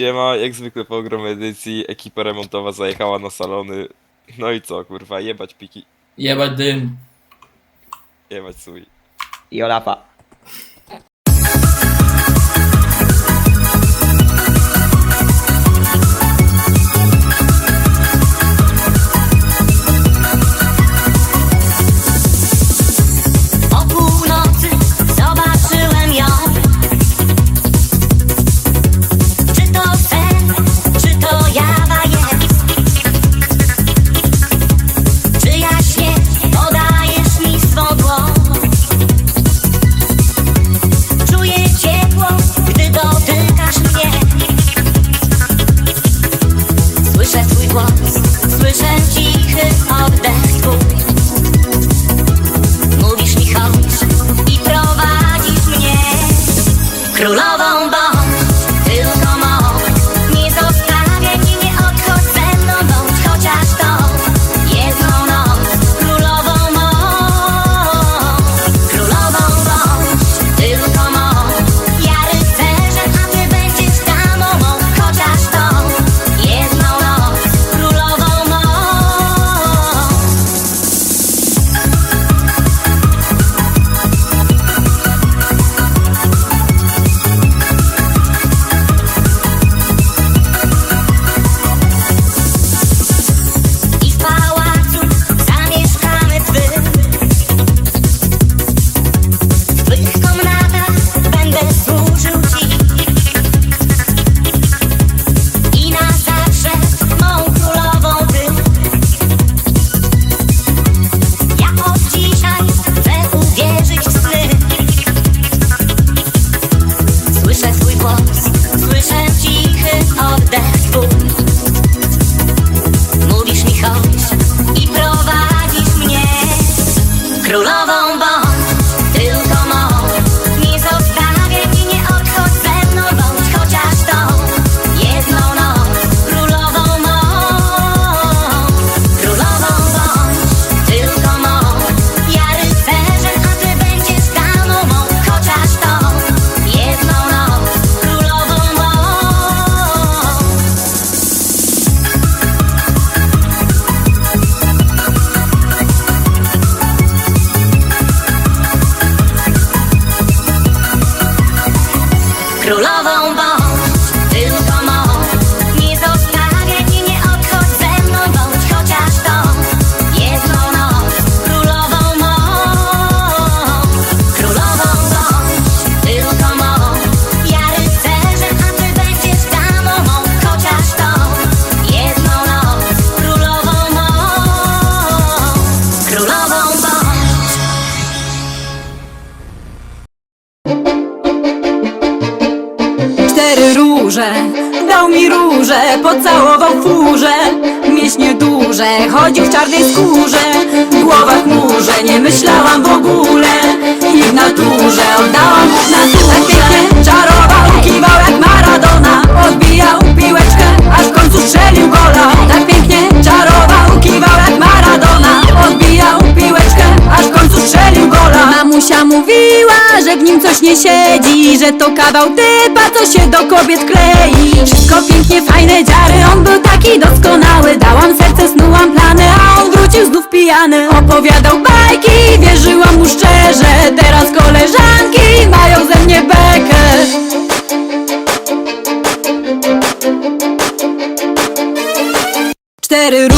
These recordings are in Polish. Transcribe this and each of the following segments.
Siema, jak zwykle po ogromnej edycji ekipa remontowa zajechała na salony. No i co, kurwa, jebać piki, Jebać dym. jebać suj. I Olafa. otro. Furze Mięśnie duże, chodził w czarnej skórze Głowa w chmurze, nie myślałam w ogóle I w naturze oddałam naturze Tak pięknie czarował, kiwał jak Maradona Odbijał piłeczkę, aż w końcu strzelił gola. Tak pięknie czarował, kiwał jak Maradona Odbijał piłeczkę, aż w końcu strzelił gola. Mamusia mówiła, że w nim coś nie siedzi Że to kawał typa, co się do kobiet klei. Wszystko pięknie, fajne dziary, on był taki doskonały. Dałam serce, snułam plany, a on wrócił znów pijany. Opowiadał bajki, wierzyłam mu szczerze. Teraz koleżanki mają ze mnie bekę. Cztery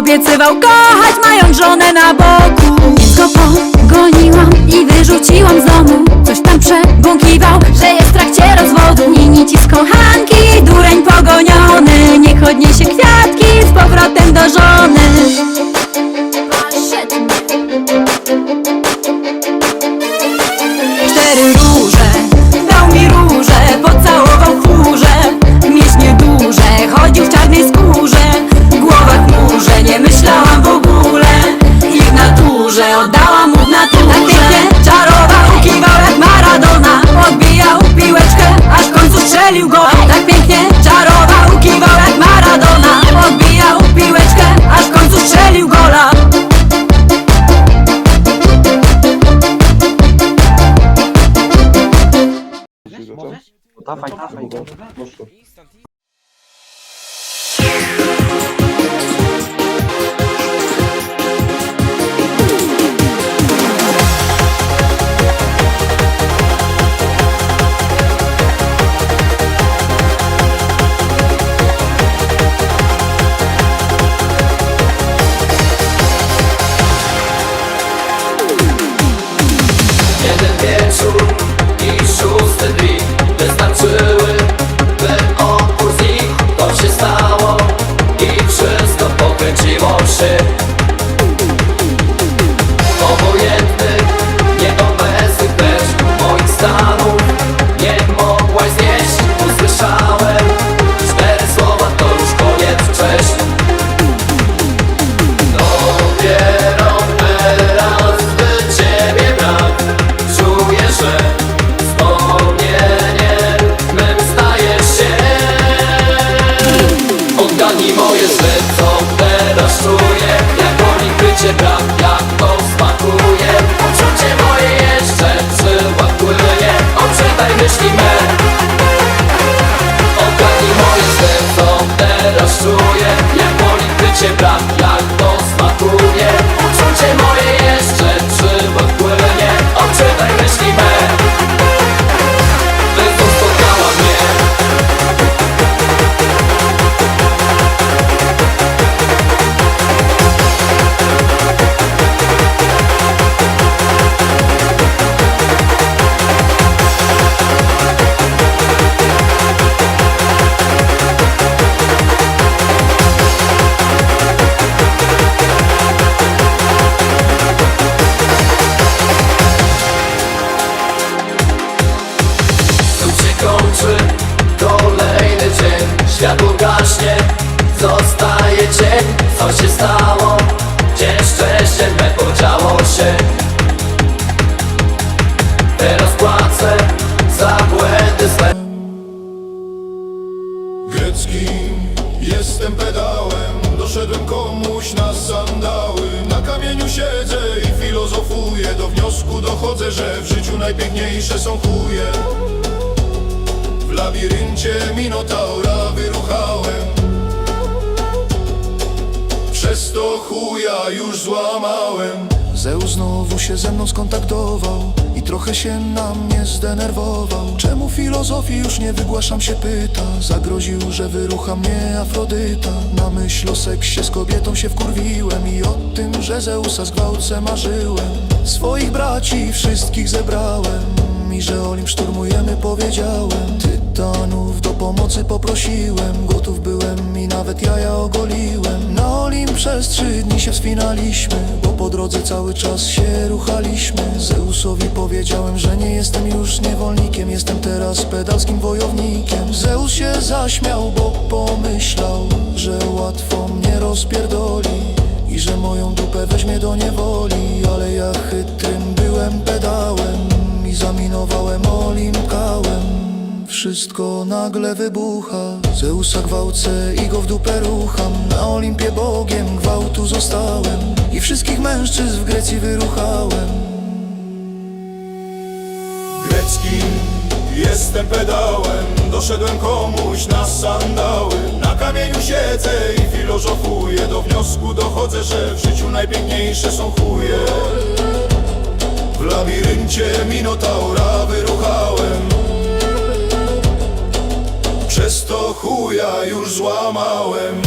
Obiecywał kochać, mając żonę na boku. Dziecko pogoniłam i wyrzuciłam z domu. Coś tam przebąkiwał, że jest w trakcie rozwodu. Nie nici z kochanki, dureń pogoniony. Niech odniesie kwiatki z powrotem do żony. Cztery róże, Obojętnych, nieobecnych też Moich stanów dochodzę, że w życiu najpiękniejsze są chuje. W labiryncie Minotaura wyruchałem. Przez to chuja już złamałem. Zeus znowu się ze mną skontaktował trochę się na mnie zdenerwował. Czemu filozofii już nie wygłaszam się pyta? Zagroził, że wyrucha mnie Afrodyta. Na myśl o seksie z kobietą się wkurwiłem I o tym, że Zeusa zgwałcę marzyłem. Swoich braci wszystkich zebrałem I że Olimp szturmujemy powiedziałem. Tytanów do pomocy poprosiłem Gotów byłem i nawet jaja ogoliłem Na Olimp przez trzy dni się wspinaliśmy Bo po drodze cały czas się ruchaliśmy. Zeusowi powiedziałem, że nie jestem już niewolnikiem Jestem teraz pedalskim wojownikiem. Zeus się zaśmiał, bo pomyślał Że łatwo mnie rozpierdoli I że moją dupę weźmie do niewoli wszystko nagle wybucha. Zeusa gwałcę i go w dupę rucham. Na Olimpie Bogiem gwałtu zostałem I wszystkich mężczyzn w Grecji wyruchałem. Greckim jestem pedałem. Doszedłem komuś na sandały. Na kamieniu siedzę i filozofuję. Do wniosku dochodzę, że w życiu najpiękniejsze są chuje. W labiryncie Minotaura wyruchałem chuja już złamałem